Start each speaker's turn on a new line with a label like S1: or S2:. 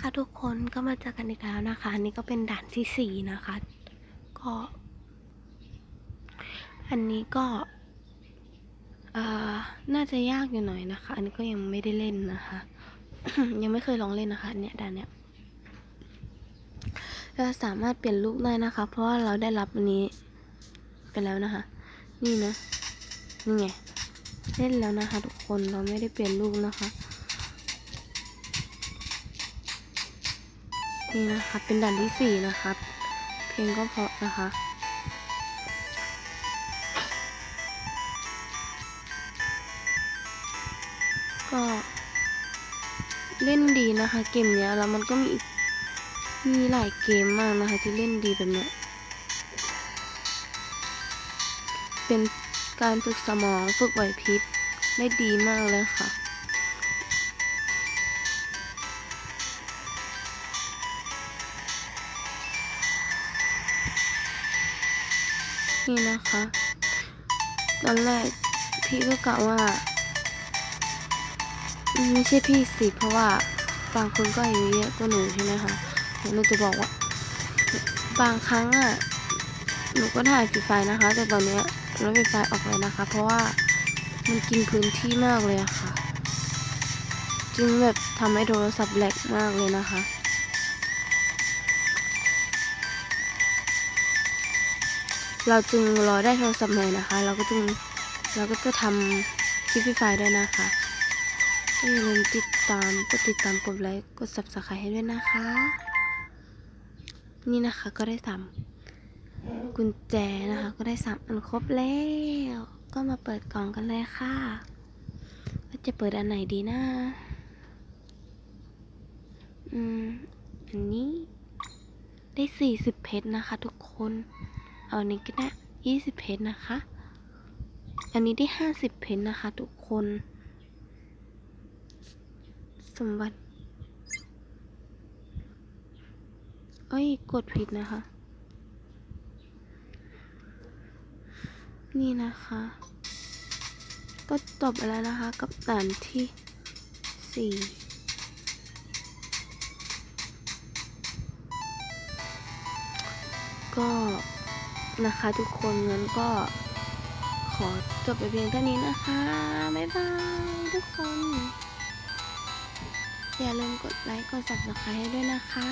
S1: นะคะทุกคนก็มาเจอกันอีกแล้วนะคะอันนี้ก็เป็นด่านที่สี่นะคะ ก็ อันนี้ก็เอ่อน่าจะยากอยู่หน่อยนะคะ อันนี้ก็ยังไม่ได้เล่นนะคะ ยังไม่เคยลองเล่นนะคะ เนี่ยด่านเนี้ยเราสามารถเปลี่ยนลูกได้นะคะ เพราะว่าเราได้รับอันนี้ไปแล้วนะคะ นี่นะนี่ไงเล่นแล้วนะคะ ทุกคนเราไม่ได้เปลี่ยนลูกนะคะ นี่นะคะเป็นด่านที่สี่นะครับ เพลงก็เพราะนะคะก็เล่นดีนะคะ เกมเนี้ยแล้วมันก็มีมีหลายเกมมากนะคะ ที่เล่นดีแบบเนี้ยเป็นการฝึกสมองฝึกไหวพริบได้ดีมากเลยค่ะ นี่นะคะ ตอนแรกพี่ก็กะว่า ไม่ใช่พี่สิเพราะว่าบางคนก็อายุเยอะกว่าหนูใช่ไหมคะหนูจะบอกว่า บางครั้งอะหนูก็ถ่ายฟีไฟนะคะ แต่ตอนเนี้ยลดฟรีไฟออกเลยนะคะ เพราะว่ามันกินพื้นที่มากเลยอะค่ะ จึงแบบทำให้โทรศัพท์แหลกมากเลยนะคะ เราจึงรอได้โทรศัพท์ใหม่นะคะ เราก็จึงเราก็จะทำคลิปฟรีไฟล์ด้วยนะคะก็อย่าลืมติดตามกดติดตามกดไลค์กด subscribe ให้ด้วยนะคะ นี่นะคะก็ได้สามกุญแจนะคะ ก็ได้สามอันครบแล้ว ก็มาเปิดกล่องกันเลยค่ะว่าจะเปิดอันไหนดีนะอืมอันนี้ได้สี่สิบเพชรนะคะทุกคน เอาอันนี้ก็ได้ยี่สิบเพชรนะคะ อันนี้ได้ห้าสิบเพชรนะคะ ทุกคน สมบัติ เอ้ย กดผิดนะคะ นี่นะคะ ก็จบไปแล้วนะคะ กับด่านที่สี่ก็ นะคะ ทุกคนงั้นก็ขอจบไปเพียงเท่านี้นะคะ บ๊ายบายทุกคน อย่าลืมกดไลค์ กด subscribe ให้ด้วยนะคะ